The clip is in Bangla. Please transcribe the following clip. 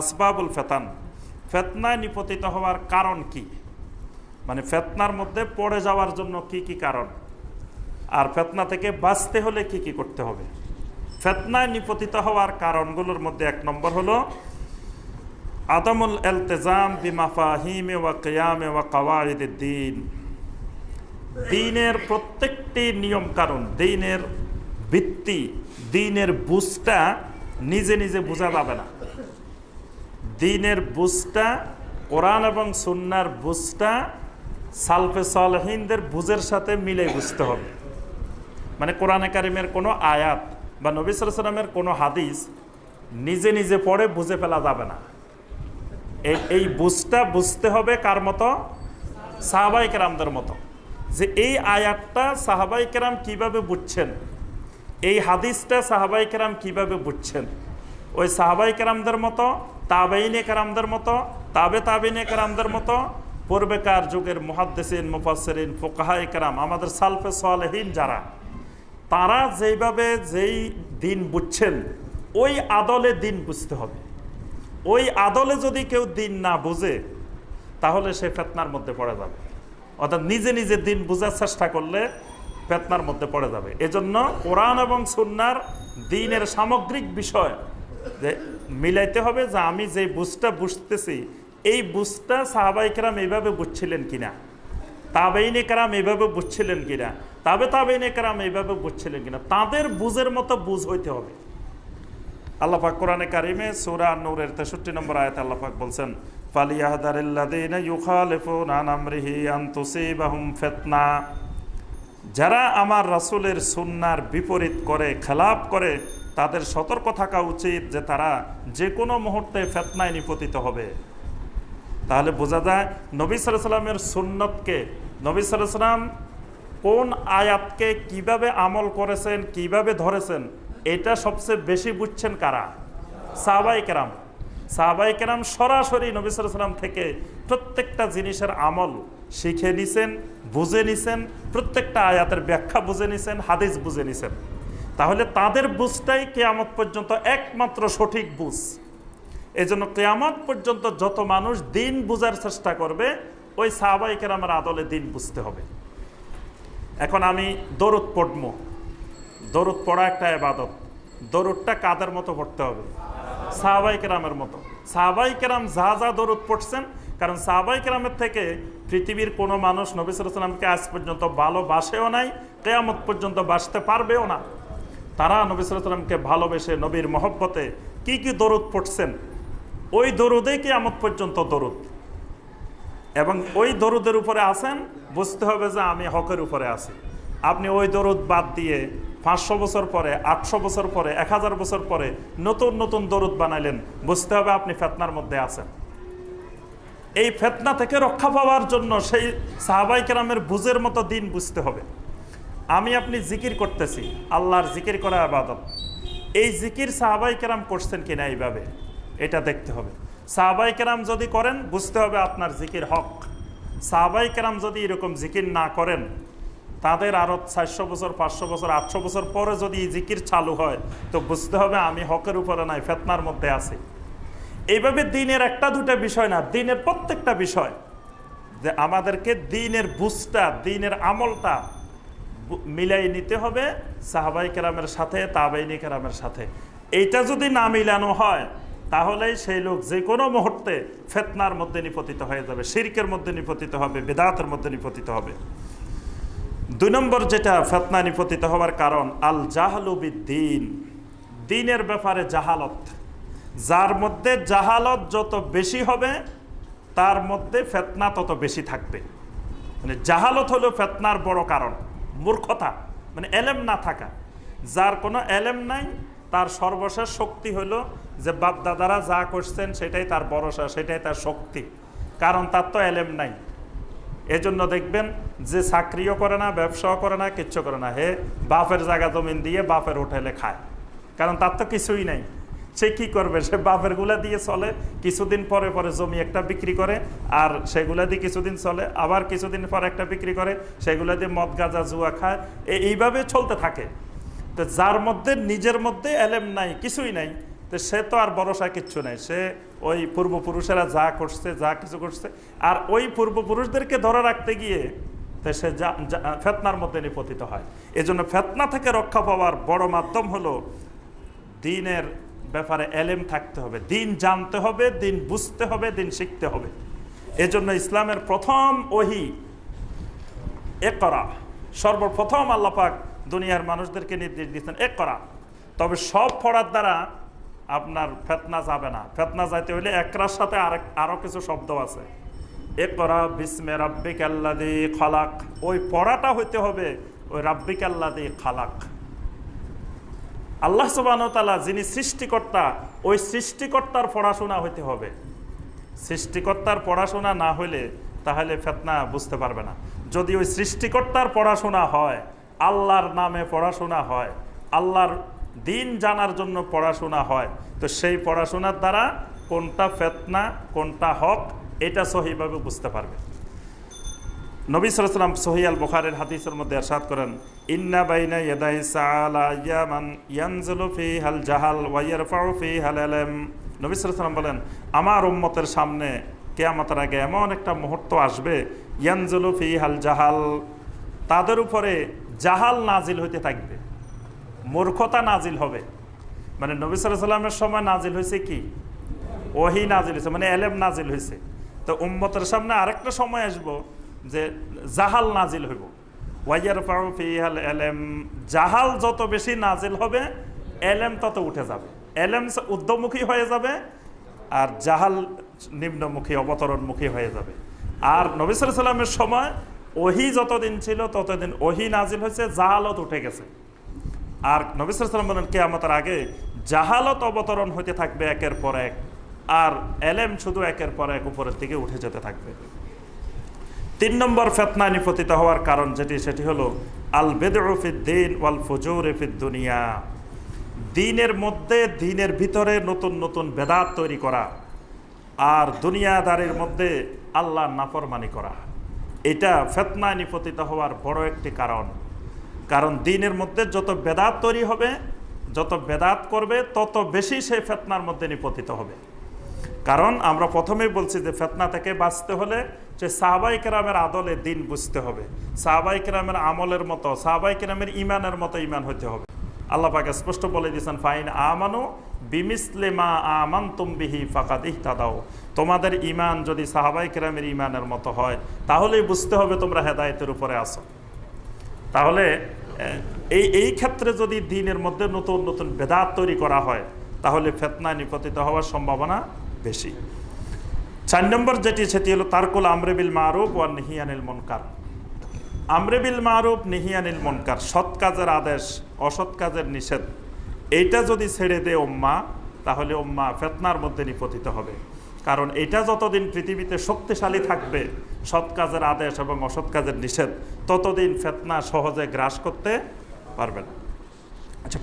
আসবাবুল ফেতান। ফেতনায় নিপতিত হওয়ার কারণ কি? মানে ফেতনার মধ্যে পড়ে যাওয়ার জন্য কি কি কারণ? আর ফেতনা থেকে বাঁচতে হলে কি কি করতে হবে? ফেতনায় নিপতিত হওয়ার কারণগুলোর মধ্যে এক নম্বর হলো, আদমুল এলতেজাম বিমাফাহিমে ওয়া কেয়ামে ওয়া কাওয়াইদ দিন দিনের প্রত্যেকটি নিয়ম কারণ দিনের ভিত্তি, দিনের বুঝটা নিজে নিজে বোঝা যাবে না। দিনের বুঝটা, কোরআন এবং সুন্নার বুঝটা, সালফে সালহিনদের বুঝের সাথে মিলে বুঝতে হবে। মানে কোরআনে কারিমের কোনো আয়াত বা নবী সালামের কোনো হাদিস নিজে নিজে পড়ে বুঝে ফেলা যাবে না। এই বুঝটা বুঝতে হবে কার মতো? সাহাবাই কেরামদের মতো। যে এই আয়াতটা সাহাবাই কেরাম কীভাবে বুঝছেন? এই হাদিসটা সাহাবাই কেরাম কীভাবে বুঝছেন? ওই সাহাবাই কেরামদের মতো তাবেইনে কেরামদের মতো, তাবে তাবেইনে কেরামদের মতো, পূর্বেকার যুগের মুহাদ্দেসিন মুফাসরিন ফোকাহাই কেরাম, আমাদের সালফে সালেহীন যারা, তারা যেইভাবে যেই দিন বুঝছেন, ওই আদলে দিন বুঝতে হবে। ওই আদলে যদি কেউ দিন না বুঝে, তাহলে সে ফেতনার মধ্যে পড়ে যাবে। অর্থাৎ নিজে নিজে দিন বোঝার চেষ্টা করলে ফেতনার মধ্যে পড়ে যাবে। এজন্য কোরআন এবং সুন্নার দিনের সামগ্রিক বিষয় যে মিলাইতে হবে যে আমি যে বুঝটা বুঝতেছি, এই বুঝটা সাহাবাইকেরাম এইভাবে বুঝছিলেন কিনা? তাবেইনে কারাম এইভাবে বুঝছিলেন কিনা? তাবে তাবেইনে কারাম এইভাবে বুঝছিলেন কিনা? তাদের বুঝের মতো বুঝ হইতে হবে। আল্লাপাক কোরআনে কারিমে সুরা নূরের তেষট্টি নম্বর আয়তে আল্লাপাক বলছেন আন যারা আমার রাসূলের সুন্নার বিপরীত করে, খেলাপ করে তাদের সতর্ক থাকা উচিত যে তারা যে কোনো মুহূর্তে ফেতনায় নিপতিত হবে। তাহলে বোঝা যায় নবী সাল্লামের সুন্নতকে, নবী সাল্লাম কোন আয়াতকে কীভাবে আমল করেছেন, কীভাবে ধরেছেন, এটা সবচেয়ে বেশি বুঝছেন কারা? সাহাবাই কেরাম। সাহাবাই কেরাম সরাসরি নবী সাল্লাম থেকে প্রত্যেকটা জিনিসের আমল শিখে নিছেন, বুঝে নিছেন, প্রত্যেকটা আয়াতের ব্যাখ্যা বুঝে নিছেন, হাদিস বুঝে নিছেন। তাহলে তাদের বুঝটাই কেয়ামত পর্যন্ত একমাত্র সঠিক বুঝ। এই জন্য কেয়ামত পর্যন্ত যত মানুষ দিন বুঝার চেষ্টা করবে, ওই সাহাবাই আমার আদলে দিন বুঝতে হবে। এখন আমি দরুদ পড়ব। দরুদ পড়া একটা এবাদত দরুদটা কাদের মতো পড়তে হবে? সাহাবাই কেরামের মতো। সাহাবাই কেরাম যা যা দরুদ পড়ছেন, কারণ সাহাবাই কেরামের থেকে পৃথিবীর কোনো মানুষ নবী সালামকে আজ পর্যন্ত ভালোবাসেও নাই, কেয়ামত পর্যন্ত বাসতে পারবেও না। তারা নবী সালামকে ভালোবেসে নবীর মহব্বতে কি কি দরুদ পড়ছেন, ওই দরুদেই কি আমত পর্যন্ত দরুদ। এবং ওই দরুদের উপরে আছেন, বুঝতে হবে যে আমি হকের উপরে আছি। আপনি ওই দরুদ বাদ দিয়ে পাঁচশো বছর পরে, আটশো বছর পরে, এক হাজার বছর পরে নতুন নতুন দরুদ বানাইলেন, বুঝতে হবে আপনি ফেতনার মধ্যে আছেন। এই ফেতনা থেকে রক্ষা পাওয়ার জন্য সেই সাহাবাই কেরামের বুঝের মতো দিন বুঝতে হবে। আমি আপনি জিকির করতেছি, আল্লাহর জিকির করা আবাদত। এই জিকির সাহাবাই কেরাম করছেন কিনা এইভাবে? এটা দেখতে হবে। সাহাবাই কেরাম যদি করেন, বুঝতে হবে আপনার জিকির হক। সাহাবাই কেরাম যদি এরকম জিকির না করেন, তাদের আরও চারশো বছর, পাঁচশো বছর, আটশো বছর পরে যদি জিকির চালু হয়, তো বুঝতে হবে আমি হকের উপরে নাই, ফেতনার মধ্যে আছি। এইভাবে দিনের একটা, দুটা বিষয় না, দিনের প্রত্যেকটা বিষয়। যে আমাদেরকে দিনের বুঝটা, দিনের আমলটা মিলাই নিতে হবে, সাহাবাই কেরামের সাথে, তাবাইনি কেরামের সাথে। এইটা যদি না মিলানো হয়, তাহলেই সেই লোক যে কোনো মুহূর্তে ফেতনার মধ্যে নিপতিত হয়ে যাবে, শিরকের মধ্যে নিপতিত হবে, বেদাতের মধ্যে নিপতিত হবে। দুই নম্বর যেটা, ফেতনা নিপতিত হওয়ার কারণ, আল জাহালুবিদ্দিন দিনের ব্যাপারে জাহালত। যার মধ্যে জাহালত যত বেশি হবে, তার মধ্যে ফেতনা তত বেশি থাকবে। মানে জাহালত হলো ফেতনার বড় কারণ। মূর্খতা মানে এলেম না থাকা। যার কোনো এলেম নাই, তার সর্বশেষ শক্তি হলো যে বাপ দাদারা যা করছেন সেটাই তার ভরসা, সেটাই তার শক্তি। কারণ তার তো এলেম নাই। এজন্য দেখবেন যে চাকরিও করে না, ব্যবসাও করে না, কিচ্ছু করে না। হে, বাপের জায়গা জমিন দিয়ে বাপের হোটেলে খায়। কারণ তার তো কিছুই নাই। সে কি করবে? সে বাপেরগুলা দিয়ে চলে, কিছুদিন পরে পরে জমি একটা বিক্রি করে, আর সেগুলা দিয়ে কিছুদিন চলে, আবার কিছুদিন পর একটা বিক্রি করে, সেগুলা দিয়ে মদ, গাঁজা, জুয়া খায়। এইভাবে চলতে থাকে। তো যার মধ্যে, নিজের মধ্যে এলেম নাই, কিছুই নাই, তো সে তো আর ভরসা কিচ্ছু নেই। সে ওই পূর্বপুরুষেরা যা করছে, যা কিছু করছে, আর ওই পূর্বপুরুষদেরকে ধরে রাখতে গিয়ে, তো সে ফেতনার মধ্যে নিপতিত হয়। এজন্য ফেতনা থেকে রক্ষা পাওয়ার বড় মাধ্যম হলো দিনের ব্যাপারে এলেম থাকতে হবে। দিন জানতে হবে, দিন বুঝতে হবে, দিন শিখতে হবে। এজন্য ইসলামের প্রথম ওহি এ করা সর্বপ্রথম আল্লাপাক দুনিয়ার মানুষদেরকে নির্দেশ দিয়েছেন এ করা তবে সব পড়ার দ্বারা আপনার ফেতনা যাবে না। ফেতনা যাইতে হলে একরার সাথে আরেক আরও কিছু শব্দ আছে। এ করা বিস্মে রাব্বিক আল্লাদি খালাক। ওই পড়াটা হইতে হবে, ওই রাব্বিক আল্লাদি খালাক। আল্লাহ সুবাহতালা যিনি সৃষ্টিকর্তা, ওই সৃষ্টিকর্তার পড়াশোনা হইতে হবে। সৃষ্টিকর্তার পড়াশোনা না হলে তাহলে ফেতনা বুঝতে পারবে না। যদি ওই সৃষ্টিকর্তার পড়াশোনা হয়, আল্লাহর নামে পড়াশোনা হয়, আল্লাহর দিন জানার জন্য পড়াশোনা হয়, তো সেই পড়াশোনার দ্বারা কোনটা ফেতনা, কোনটা হক, এটা সহিভাবে বুঝতে পারবে। নবী সালাম সহিয়াল বুখারের হাদিসের মধ্যে এরশাদ করেন, ইন্না ফিহাল জাহাল সালাম বলেন, আমার উম্মতের সামনে কিয়ামতের আগে এমন একটা মুহূর্ত আসবে, ইয়ানজুলু ফিহাল জাহাল, তাদের উপরে জাহাল নাজিল হইতে থাকবে, মূর্খতা নাজিল হবে। মানে নবী সাল্লামের সময় নাজিল হয়েছে কি? ওহি নাজিল হয়েছে মানে এলেম নাজিল হয়েছে। তো উম্মতের সামনে আরেকটা সময় আসব যে জাহাল নাজিল হইব। ওয়াইয়ার ফিহাল এলেম জাহাল যত বেশি নাজিল হবে এলেম তত উঠে যাবে। এলেম উদ্যমুখী হয়ে যাবে আর জাহাল নিম্নমুখী, অবতরণমুখী হয়ে যাবে। আর নবী সাল্লামের সময় ওহি যতদিন ছিল, ততদিন ওহি নাজিল হয়েছে, জাহালত উঠে গেছে। আর নবিসাম বলেন, কেয়ামতের আগে জাহালত অবতরণ হতে থাকবে একের পর এক, আর এলেম শুধু একের পর এক উপরের দিকে উঠে যেতে থাকবে। তিন নম্বর ফেতনা নিপতিত হওয়ার কারণ যেটি, সেটি হলো আল বেদরফিদ্দিন ওয়াল ফজুর দুনিয়া দিনের মধ্যে, দিনের ভিতরে নতুন নতুন বেদাত তৈরি করা আর দুনিয়াদারের মধ্যে আল্লাহ নাফরমানি করা। এটা ফেতনা নিপতিত হওয়ার বড় একটি কারণ। কারণ দিনের মধ্যে যত বেদাত তৈরি হবে, যত বেদাত করবে, তত বেশি সে ফেতনার মধ্যে নিপতিত হবে। কারণ আমরা প্রথমেই বলছি যে ফেতনা থেকে বাঁচতে হলে যে সাহাবাই কেরামের আদলে দিন বুঝতে হবে। সাহাবাই কেরামের আমলের মতো, সাহাবাই কেরামের ইমানের মতো ইমান হতে হবে। আল্লাহ পাকে স্পষ্ট বলে দিয়েছেন, ফাইন আমানু বিমিসলে মা আমান তুমবিহি ফাকাদিহ তাদাও তোমাদের ইমান যদি সাহাবাই কেরামের ইমানের মতো হয়, তাহলেই বুঝতে হবে তোমরা হেদায়েতের উপরে আসো তাহলে এই এই ক্ষেত্রে যদি দিনের মধ্যে নতুন নতুন বেদাত তৈরি করা হয়, তাহলে ফেতনা নিপতিত হওয়ার সম্ভাবনা বেশি। চার নম্বর যেটি, সেটি হলো, তারকুল আমরেবিল মারুফ ও নিহিয়ানিল মনকার। আমরেবিল মারুফ, নিহিয়ানিল মনকার, সৎ কাজের আদেশ, অসৎ কাজের নিষেধ, এইটা যদি ছেড়ে দেয় ওম্মা তাহলে ওম্মা ফেতনার মধ্যে নিপতিত হবে। কারণ এটা যতদিন পৃথিবীতে শক্তিশালী থাকবে, সৎ কাজের আদেশ এবং অসৎ কাজের নিষেধ, ততদিন ফেতনা সহজে গ্রাস করতে পারবে না। আচ্ছা